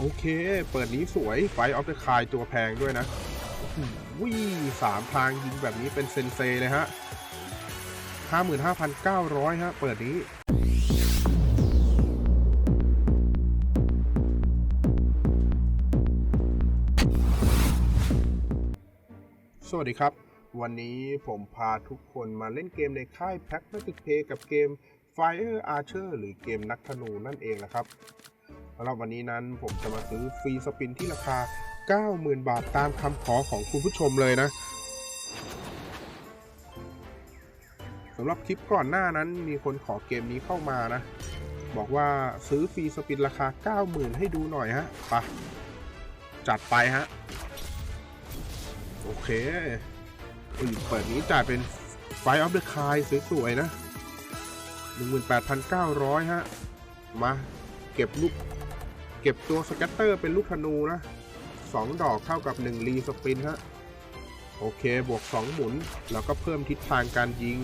โอเค เปิดนี้สวยไฟออฟเดอะคายตัวแพงด้วยนะวิ่งสามทางยิงแบบนี้เป็นเซนเซเลยฮะ 55,900 ฮะ เปิดนี้สวัสดีครับ วันนี้ผมพาทุกคนมาเล่นเกมในค่าย p a c m a t i c Play กับเกม Fire Archer หรือเกมนักธนูนั่นเองนะครับ สำหรับวันนี้นั้นผมจะมาซื้อฟรีสปินที่ราคา 90,000 บาทตามคำขอของคุณผู้ชมเลยนะสำหรับคลิปก่อนหน้านั้นมีคนขอเกมนี้เข้ามานะ บอกว่าซื้อฟรีสปินราคา 90,000 ให้ดูหน่อยฮะไปะจัดไปฮะ โอเคอุ้ยเปิดนี้จ่ายเป็นไฟออฟเดอะคายสวยๆนะ 18,900 ฮะ มา เก็บลูก เก็บตัวสแกตเตอร์เป็นลูกธนูนะ2ดอกเท่ากับ1รีสปินฮะโอเค บวก 2 หมุน แล้วก็เพิ่มทิศทางการยิง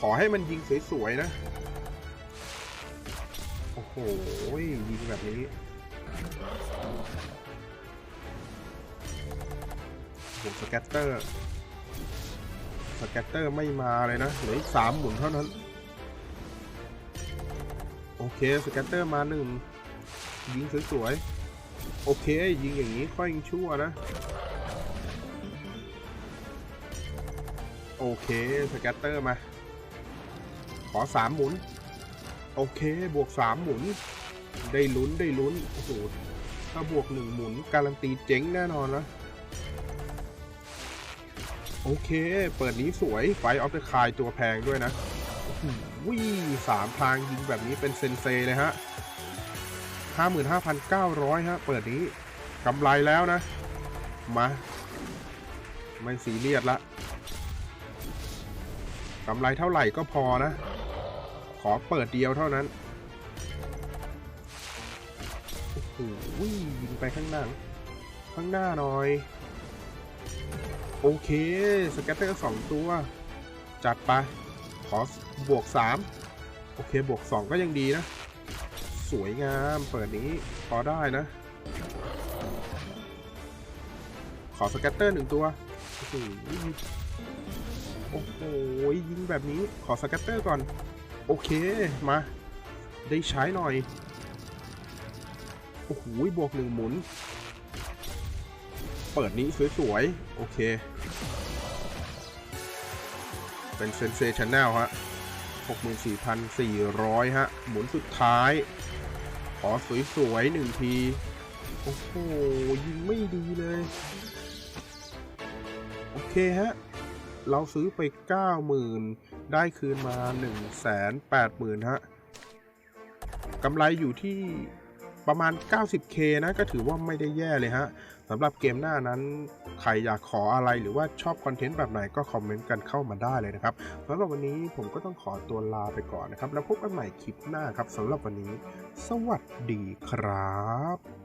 ขอให้มันยิงสวย ๆ นะ โอ้โห ยิงแบบนี้ โอ้สแกตเตอร์ สแกตเตอร์ไม่มาเลยนะ เหลืออีกสามหมุนเท่านั้น โอเคสแกตเตอร์มาหนึ่งยิงสวยๆโอเคยิงอย่างนี้ค่อยยิงชั่วนะ โอเคสแกตเตอร์มา ขอสามหมุน โอเคบวกสามหมุน ได้ลุ้นได้ลุ้นโอ้โหถ้าบวกหนึ่งหมุน การันตีเจ๊งแน่นอนนะโอเค เปิดนี้สวยไฟออฟเดอะคายตัวแพงด้วยนะ วิ่สามทางยิงแบบนี้เป็นเซนเซเลยฮะ 55,900 ฮะ เปิดนี้กำไรแล้วนะ มา ไม่สีเรียสละกำไรเท่าไหร่ก็พอนะ ขอเปิดเดียวเท่านั้นโอ้โหยิงไปข้างหน้า ข้างหน้าหน่อย โอเค สแกตเตอร์สองตัว จัดไป ขอบวก 3 โอเค บวก 2 ก็ยังดีนะ สวยงาม เปิดนี้พอได้นะ ขอสแกตเตอร์หนึ่งตัว โอ้โห ยิงแบบนี้ ขอสแกตเตอร์ก่อน โอเค มา ได้ใช้หน่อย โอ้โห บวกหนึ่งหมุน เปิดนี้สวยๆ โอเค เป็นเซนเซชันแนลฮะ 64,400 ฮะ หมุนสุดท้าย ขอสวยๆหนึ่งที โอ้โห ยิงไม่ดีเลย โอเคฮะ เราซื้อไป 90,000 ได้คืนมา 180,000 ฮะ กำไรอยู่ที่ ประมาณ 90k นะก็ถือว่าไม่ได้แย่เลยฮะสำหรับเกมหน้านั้น ใครอยากขออะไรหรือว่าชอบคอนเทนต์แบบไหนก็คอมเมนต์กันเข้ามาได้เลยนะครับสำหรับวันนี้ผมก็ต้องขอตัวลาไปก่อนนะครับ แล้วพบกันใหม่คลิปหน้าครับสำหรับวันนี้ สวัสดีครับ